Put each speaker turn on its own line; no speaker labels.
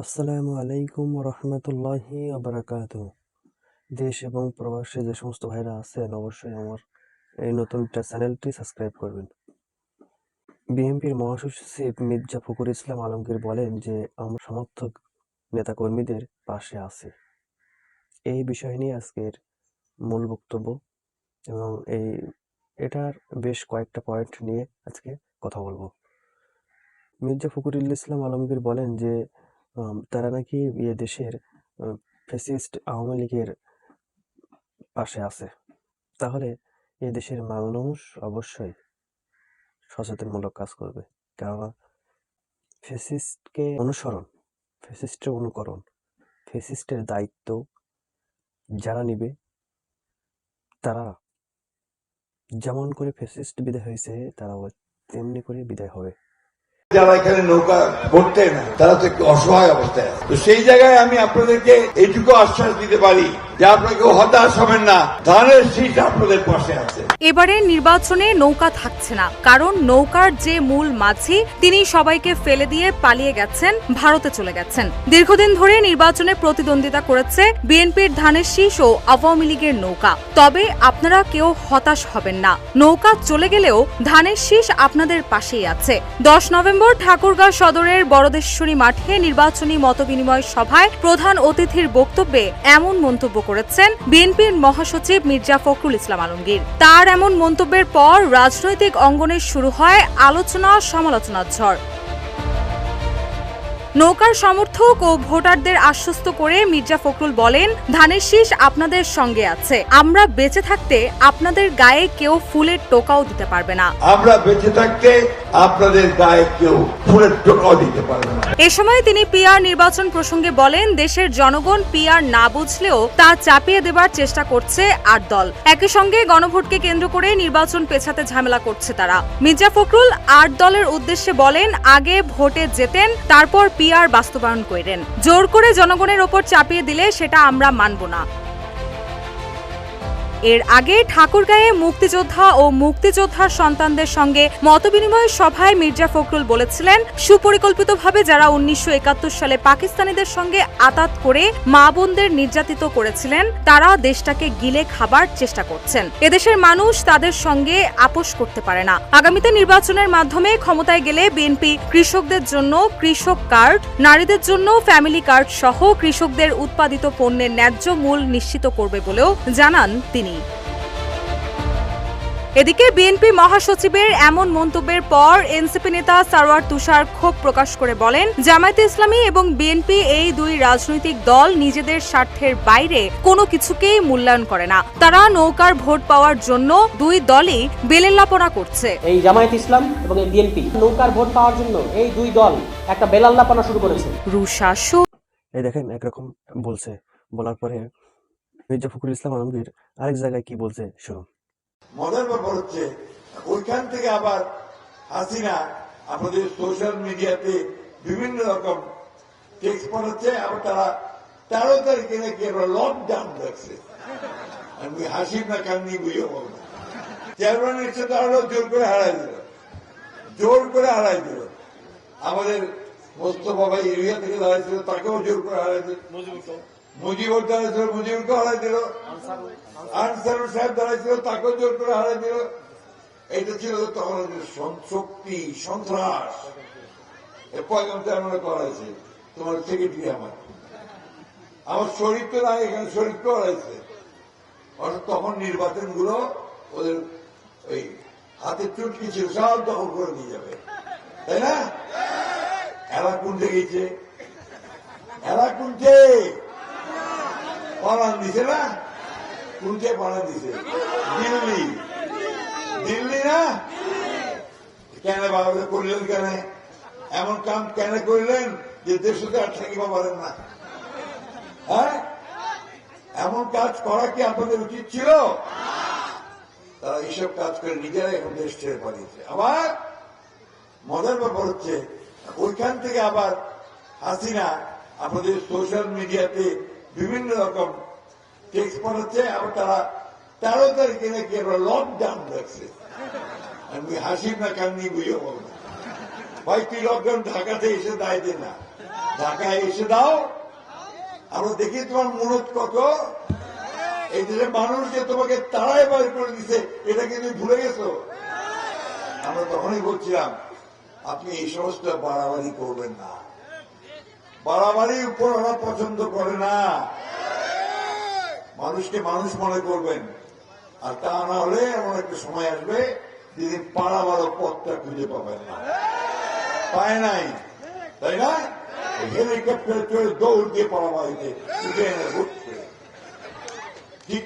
আসসালামু আলাইকুম রহমতুল্লাহি আবরাকাত দেশ এবং প্রবাসে যে সমস্ত ভাইরা আছেন, অবশ্যই আমার এই নতুন চ্যানেলটি সাবস্ক্রাইব করবেন। বিএনপির মহাসচিব মির্জা ফখরুল ইসলাম আলমগীর বলেন যে, আমরা সমর্থক নেতাকর্মীদের পাশে আছি। এই বিষয় নিয়ে আজকের মূল বক্তব্য এবং এই, এটার বেশ কয়েকটা পয়েন্ট নিয়ে আজকে কথা বলব। মির্জা ফখরুল ইসলাম আলমগীর বলেন যে তারা নাকি দেশের ফেসিস্ট আওয়ামী লীগের পাশে আছে। তাহলে এ দেশের মানুষ অবশ্যই সচেতনমূলক কাজ করবে। কেননা ফেসিস্টকে অনুসরণ ফেসিস্টের অনুকরণ ফেসিস্টের দায়িত্ব যারা নিবে, তারা যেমন করে ফেসিস্ট বিদায় হয়েছে, তারাও তেমনি করে বিদায় হবে।
যারা এখানে নৌকা ভরতে না, তারা তো একটু অসহায় অবস্থায়। তো সেই জায়গায় আমি আপনাদেরকে এইটুকু আশ্বাস দিতে পারি যে আপনাকে হতাশ হবেন না, ধানের শীষ আপনাদের পাশে আছে।
এবারে নির্বাচনে নৌকা থাকছে না, কারণ নৌকার যে মূল মাঝি, তিনি সবাইকে ফেলে দিয়ে পালিয়ে গেছেন, ভারতে চলে গেছেন। দীর্ঘদিন ধরে নির্বাচনে প্রতিদ্বন্দ্বিতা করেছে বিএনপির ধানের শীষ ও আওয়ামী লীগের নৌকা। তবে আপনারা কেউ হতাশ হবেন না। নৌকা চলে গেলেও ধানের শীষ আপনাদের পাশেই আছে। দশ নভেম্বর ঠাকুরগাঁও সদরের বড়দেশ্বরী মাঠে নির্বাচনী মতবিনিময় সভায় প্রধান অতিথির বক্তব্যে এমন মন্তব্য করেছেন বিএনপির মহাসচিব মির্জা ফখরুল ইসলাম আলমগীর। তার এমন মন্তব্যের পর রাজনৈতিক অঙ্গনে শুরু হয় আলোচনা সমালোচনার ঝড়। নৌকার সমর্থক ও ভোটারদের আশ্বস্ত করে মির্জা ফখরুল বলেন ধানের শীষ আপনাদের সঙ্গে আছে। আমরা বেঁচে থাকতে আপনাদের গায়ে কেউ ফুলের টোকাও দিতে পারবে না।
আমরা বেঁচে থাকতে আপনাদের গায়ে কেউ ফুলের টোকাও দিতে পারবে না।
এ সময় তিনি পিআর নির্বাচন প্রসঙ্গে বলেন দেশের জনগণ পিআর না বুঝলেও তা চাপিয়ে দেবার চেষ্টা করছে আট দল। একই সঙ্গে গণভোটকে কেন্দ্র করে নির্বাচন পেছাতে ঝামেলা করছে তারা। মির্জা ফখরুল আট দলের উদ্দেশ্যে বলেন আগে ভোটে যেতেন তারপর পিআর বাস্তবায়ন করেন জোর করে জনগণের ওপর চাপিয়ে দিলে সেটা আমরা মানব না। এর আগে ঠাকুরগাঁয়ে মুক্তিযোদ্ধা ও মুক্তিযোদ্ধার সন্তানদের সঙ্গে মতবিনিময় সভায় মির্জা ফখরুল বলেছিলেন, সুপরিকল্পিতভাবে যারা উনিশশো একাত্তর সালে পাকিস্তানিদের সঙ্গে আতাত করে মা বোনদের নির্যাতিত করেছিলেন, তারা দেশটাকে গিলে খাবার চেষ্টা করছেন। এদেশের মানুষ তাদের সঙ্গে আপোষ করতে পারে না। আগামীতে নির্বাচনের মাধ্যমে ক্ষমতায় গেলে বিএনপি কৃষকদের জন্য কৃষক কার্ড, নারীদের জন্য ফ্যামিলি কার্ড সহ কৃষকদের উৎপাদিত পণ্যের ন্যায্য মূল নিশ্চিত করবে বলেও জানান তিনি। এদিকে বিএনপি মহাসচিবের এমন মন্তব্যের পর এনসিপি নেতা সারওয়ার তুষার ক্ষোভ প্রকাশ করে বলেন জামায়াতে ইসলামী এবং বিএনপি এই দুই রাজনৈতিক দল নিজেদের স্বার্থের বাইরে কোনো কিছুকেই মূল্যায়ন করে না। তারা নৌকার ভোট পাওয়ার জন্য দুই দলই বেলেল্লাপনা করছে।
এই জামায়াত ইসলাম এবং এই বিএনপি নৌকার ভোট পাওয়ার জন্য এই দুই দল একটা বেলাল্লাপনা শুরু করেছে।
রুশা সু
এই দেখেন একরকম বলছে। বলার পরে মির্জা ফখরুল ইসলাম আলমগীর আরেক জায়গায় কি বলছে, শুনুন।
মজার ব্যাপার হচ্ছে, ওইখান থেকে আবার হাসিনা আমাদের সোশ্যাল মিডিয়াতে বিভিন্ন রকম পাঠাচ্ছে, আবার তারা তেরো তারিখে নাকি আমরা লকডাউন আমি হাসিব না কান্নি বুঝে বলব চেয়ারম্যান ইচ্ছে তো আরও জোর করে হারাই দিল। জোর করে হারাই দিল। আমাদের মোস্তফা ভাই এরিয়া থেকে দাঁড়াইছিল তাকেও জোর করে হারাই দিল। মুজিবুর দাঁড়াইছিল মুজিবুরকে হারাই দিল। আনসারুল সাহেব দাঁড়াইছিল তাকেও জোর করে হারাই দিল। এটা ছিল তখন শক্তি, সন্ত্রাস। পয়গামটা আমরা করাইছে তোমার সেক্রেটারি আমার? আমার শরীর তো নাই, এখানে শরীর হারাইছে। অর্থাৎ তখন নির্বাচনগুলো ওদের ওই হাতের চুটকি ছিল, সব দখল করে নিয়ে যাবে। তাই না? কুঞ্জে গেছে? কুঞ্জে পালান দিছে না? কুঞ্জে পালান দিছে। দিল্লি। দিল্লি না? কেন বাবা করলেন কেন? এমন কাম কেন করলেন যে দেশকে আর থাকিবা পারেন না। হ্যাঁ? এমন কাজ করা কি আপনাদের উচিত ছিল? তারা এইসব কাজ করে নিজেরা এখন দেশ ছেড়ে পালিয়েছে। আবার মজার ব্যাপার হচ্ছে, ওইখান থেকে আবার হাসিনা আমাদের সোশ্যাল মিডিয়াতে বিভিন্ন রকম টেক্সট পাঠাচ্ছে আবার তারা তেরো তারিখে নাকি আমরা লকডাউন রাখছে আমি হাসিব না কান্নি বুঝে বলব ভাই, তুই লকডাউন ঢাকাতে এসে দায় দে না। ঢাকায় এসে দাও। আমরা দেখি তোমার মনত কত। এই দেশের মানুষ যে তোমাকে তাড়াই বার করে দিছে, এটা কি তুমি ভুলে গেছো? আমরা তখনই বলছিলাম, আপনি এই সমস্ত বাড়াবাড়ি করবেন না। বাড়াবাড়ি উপর ওরা পছন্দ করে না। মানুষকে মানুষ মনে করবেন। আর তা না হলে এমন একটা সময় আসবে, যেদিন পাড়াবাড়ো পথটা খুঁজে পাবেন না। পায় নাই। তাই না? হেলিকপ্টার চড়ে দৌড় দিয়ে পাড়াবাড়িতে ঠিক